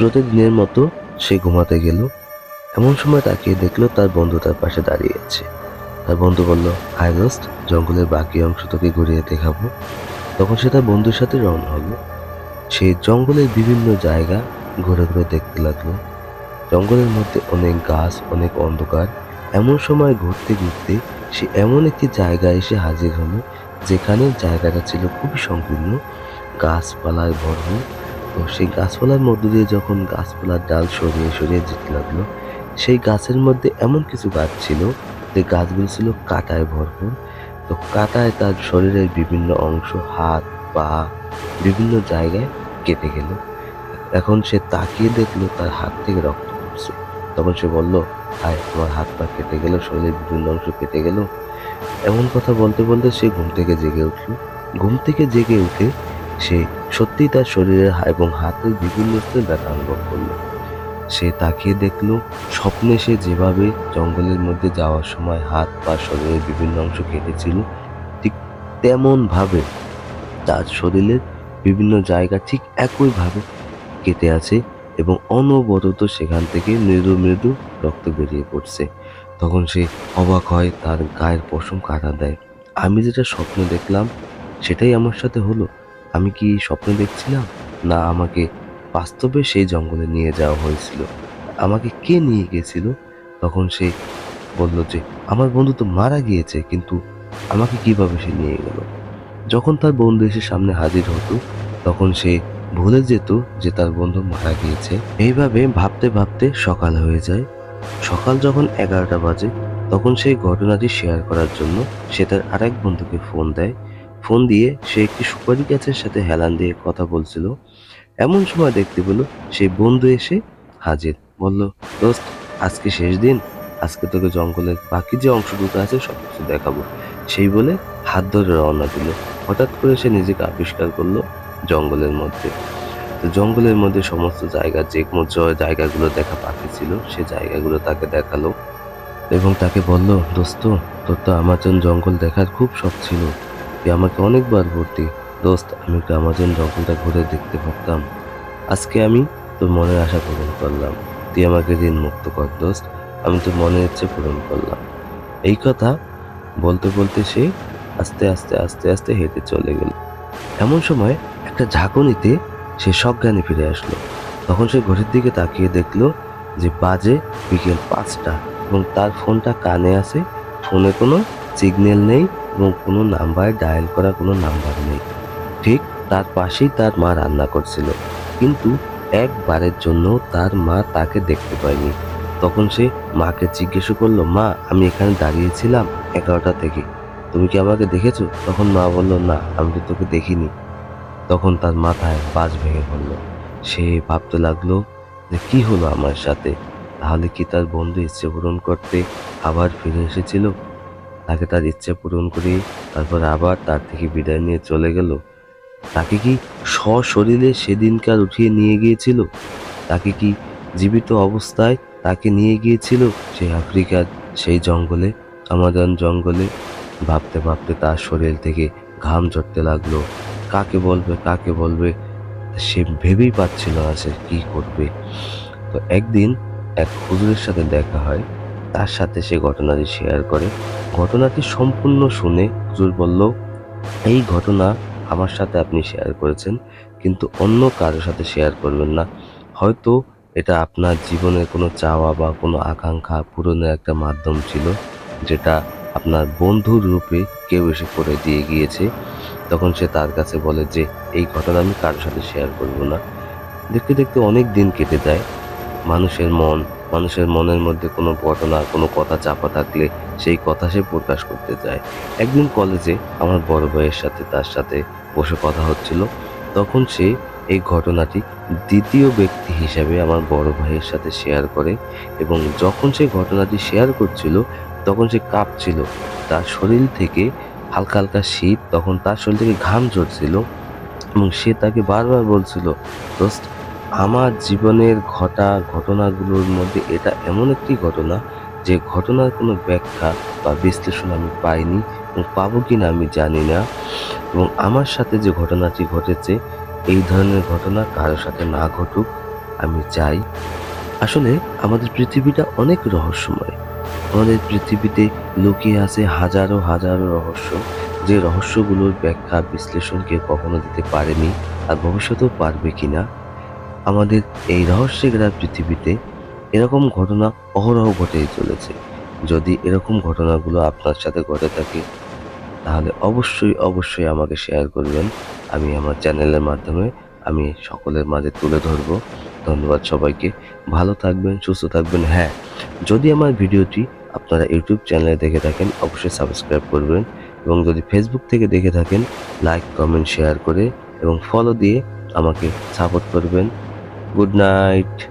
প্রতিদিনের মতো সে ঘুমাতে গেল। এমন সময় তাকিয়ে দেখল তার বন্ধু তার পাশে দাঁড়িয়ে আছে। তার বন্ধু বলল, হাই দোস্ত, জঙ্গলের বাকি অংশ তোকে ঘুরিয়ে দেখাবো। তখন সে তার বন্ধুর সাথে রওনা হলো। সে জঙ্গলের বিভিন্ন জায়গা ঘুরে ঘুরে দেখতে লাগল। জঙ্গলের মধ্যে অনেক গাছ, অনেক অন্ধকার। এমন সময় ঘুরতে ঘুরতে সে এমন একটি জায়গায় এসে হাজির হলো, যেখানে জায়গাটা ছিল খুবই সংকীর্ণ। গাছপালায় ভরপুর তো সেই গাছপালার মধ্য দিয়ে যখন গাছপালার ডাল সরিয়ে সরিয়ে যেতে লাগল, সেই গাছের মধ্যে এমন কিছু গাছ ছিল যে গাছগুলো ছিল কাটায় ভরপুর। তো কাটায় তার শরীরের বিভিন্ন অংশ, হাত, পা বিভিন্ন জায়গায় কেটে গেল। এখন সে তাকিয়ে দেখল তার হাত থেকে রক্ত পড়ছে। তখন সে বলল হায় আমার হাত পা কেটে গেল, শরীরের বিভিন্ন অংশ কেটে গেল। এমন কথা বলতে বলতে সে ঘুম থেকে জেগে উঠল। ঘুম থেকে জেগে উঠে সে সত্যি তার শরীরের এবং হাতের বিভিন্ন স্থানে ব্যথা অনুভব করল। সে তাকিয়ে দেখল, স্বপ্নে সে যেভাবে জঙ্গলের মধ্যে যাওয়ার সময় হাত পা শরীরের বিভিন্ন অংশ কেটেছিল ঠিক তেমনভাবে তার শরীরের বিভিন্ন জায়গা ঠিক একইভাবে কেটে আছে এবং অনবরত সেখান থেকে মৃদু মৃদু রক্ত বেরিয়ে পড়ছে। তখন সে অবাক হয়, তার গায়ের পশম কাটা দেয়। আমি যেটা স্বপ্ন দেখলাম, সেটাই আমার সাথে হলো। আমি কি স্বপ্ন দেখছিলাম? না, আমাকে বাস্তবে সেই জঙ্গলে নিয়ে যাওয়া হয়েছিল। আমাকে কে নিয়ে গিয়েছিল তখন সে বলল যে, আমার বন্ধু তো মারা গিয়েছে, কিন্তু আমাকে কীভাবে সে নিয়ে গেল? যখন তার বন্ধু এসে সামনে হাজির হতো, তখন সে ভুলে যেত যে তার বন্ধু মারা গিয়েছে। এইভাবে ভাবতে ভাবতে সকাল হয়ে যায়। সকাল যখন এগারোটা বাজে, তখন সেই ঘটনাটি শেয়ার করার জন্য সে তার আরেক বন্ধুকে ফোন দেয়। ফোন দিয়ে সে একটি সুপারি গাছের সাথে হেলান দিয়ে কথা বলছিল। এমন সময় দেখতে পেল সেই বন্ধু এসে হাজির। বলল, দোস্ত, আজকে শেষ দিন। আজকে তোকে জঙ্গলের বাকি যে অংশটুকু আছে সব কিছু দেখাবো। সেই বলে হাত ধরে রওনা দিল। হঠাৎ করে সে নিজেকে আবিষ্কার করল জঙ্গলের মধ্যে। তো জঙ্গলের মধ্যে সমস্ত জায়গা, যে জায়গাগুলো দেখা বাকি ছিল, সে জায়গাগুলো তাকে দেখাল এবং তাকে বলল, দোস্ত, তোর তো আমাজন জঙ্গল দেখার খুব শখ ছিল। তুই আমাকে অনেকবার ভর্তি। দোস্ত, আমি একটু আমাজন জঙ্গলটা ঘুরে দেখতে পারতাম আজকে আমি তোর মনের আশা পূরণ করলাম। তুই আমাকে ঋণ মুক্ত কর, দোস্ত। আমি তোর মনের ইচ্ছে পূরণ করলাম। এই কথা বলতে বলতে সে আস্তে আস্তে আস্তে আস্তে হেঁটে চলে গেল। এমন সময় একটা ঝাঁকুনিতে সে সজ্ঞানে ফিরে আসলো। তখন সে ঘড়ির দিকে তাকিয়ে দেখল যে বাজে বিকেল পাঁচটা এবং তার ফোনটা কানে আছে। ফোনে কোনো সিগন্যাল নেই। এবং কোনো নাম্বার ডায়াল করা কোনো নাম্বার নেই। ঠিক তার পাশেই তার মা রান্না করছিল। কিন্তু একবারের জন্য তার মা তাকে দেখতে পায়নি। তখন সে মাকে জিজ্ঞেস করল, মা, আমি এখানে দাঁড়িয়েছিলাম এগারোটা থেকে। তুমি কি আমাকে দেখেছ? তখন মা বলল, না, আমি তো তোকে দেখিনি। তখন তার মাথায় বাজ ভেঙে পড়ল। সে ভাবতে লাগল যে, কি হলো আমার সাথে? তাহলে কি তার বন্ধু ইচ্ছে পূরণ করতে, আবার ফিরে এসেছিল? তাকে তার ইচ্ছে পূরণ করে তারপর আবার তার থেকে বিদায় নিয়ে চলে গেল। তাকে কি সশরীরে সেদিনকার উঠিয়ে নিয়ে গিয়েছিল? তাকে কি জীবিত অবস্থায় তাকে নিয়ে গিয়েছিল সেই আফ্রিকার সেই জঙ্গলে, আমাজন জঙ্গলে? ভাবতে ভাবতে তার শরীর থেকে ঘাম ঝরতে লাগল। কাকে বলবে কাকে বলবে, সে ভেবেই পাচ্ছিল না সে কি করবে। তো একদিন এক হুজুরের সাথে দেখা হয়। তার সাথে সে ঘটনাটি শেয়ার করে। ঘটনাটি সম্পূর্ণ শুনে হুজুর বলল, এই ঘটনা আমার সাথে আপনি শেয়ার করেছেন, কিন্তু অন্য কারোর সাথে শেয়ার করবেন না। হয়তো এটা আপনার জীবনের কোনো চাওয়া বা কোনো আকাঙ্ক্ষা পূরণের একটা মাধ্যম ছিল, যেটা আপনার বন্ধুর রূপে কেউ এসে করে দিয়ে গিয়েছে। তখন সে তার কাছে বলে যে, এই ঘটনা আমি কারোর সাথে শেয়ার করব না। দেখতে দেখতে অনেক দিন কেটে যায়। মানুষের মন মানুষের মনের মধ্যে কোনো ঘটনা, কোনো কথা চাপা থাকলে সেই কথা সে প্রকাশ করতে চায়। একদিন কলেজে আমার বড় ভাইয়ের সাথে, তার সাথে বসে কথা হচ্ছিল। তখন সে এই ঘটনাটি দ্বিতীয় ব্যক্তি হিসাবে আমার বড় ভাইয়ের সাথে শেয়ার করে এবং যখন সে ঘটনাটি শেয়ার করছিল, তখন সে কাঁপছিল। তার শরীর থেকে হালকা হালকা শীত, তখন তার শরীর থেকে ঘাম ঝরছিল এবং সে তাকে বারবার বলছিল, দোস্ত আমার জীবনের ঘটা ঘটনাগুলোর মধ্যে এটা এমন একটি ঘটনা যে ঘটনার কোনো ব্যাখ্যা বা বিশ্লেষণ আমি পাইনি এবং পাবো কি না আমি জানি না। এবং আমার সাথে যে ঘটনাটি ঘটেছে, এই ধরনের ঘটনা কারোর সাথে না ঘটুক, আমি চাই। আসলে আমাদের পৃথিবীটা অনেক রহস্যময়। আমাদের পৃথিবীতে লুকিয়ে আছে হাজারো হাজারো রহস্য। যে রহস্যগুলোর ব্যাখ্যা বিশ্লেষণ কেউ কখনো দিতে পারেনি আর ভবিষ্যতেও পারবে কিনা আমাদের এই রহস্যে ঘেরা পৃথিবীতে এরকম ঘটনা অহরহ ঘটেই চলেছে। যদি এরকম ঘটনাগুলো আপনার সাথে ঘটে থাকে, তাহলে অবশ্যই অবশ্যই আমাকে শেয়ার করবেন। আমি আমার চ্যানেলের মাধ্যমে আমি সকলের মাঝে তুলে ধরবো। ধন্যবাদ সবাইকে। ভালো থাকবেন, সুস্থ থাকবেন। হ্যাঁ যদি আমার ভিডিওটি আপনারা ইউটিউব চ্যানেলে দেখে থাকেন, অবশ্যই সাবস্ক্রাইব করবেন এবং যদি ফেসবুক থেকে দেখে থাকেন, লাইক, কমেন্ট, শেয়ার করে এবং ফলো দিয়ে আমাকে সাপোর্ট করবেন। good night.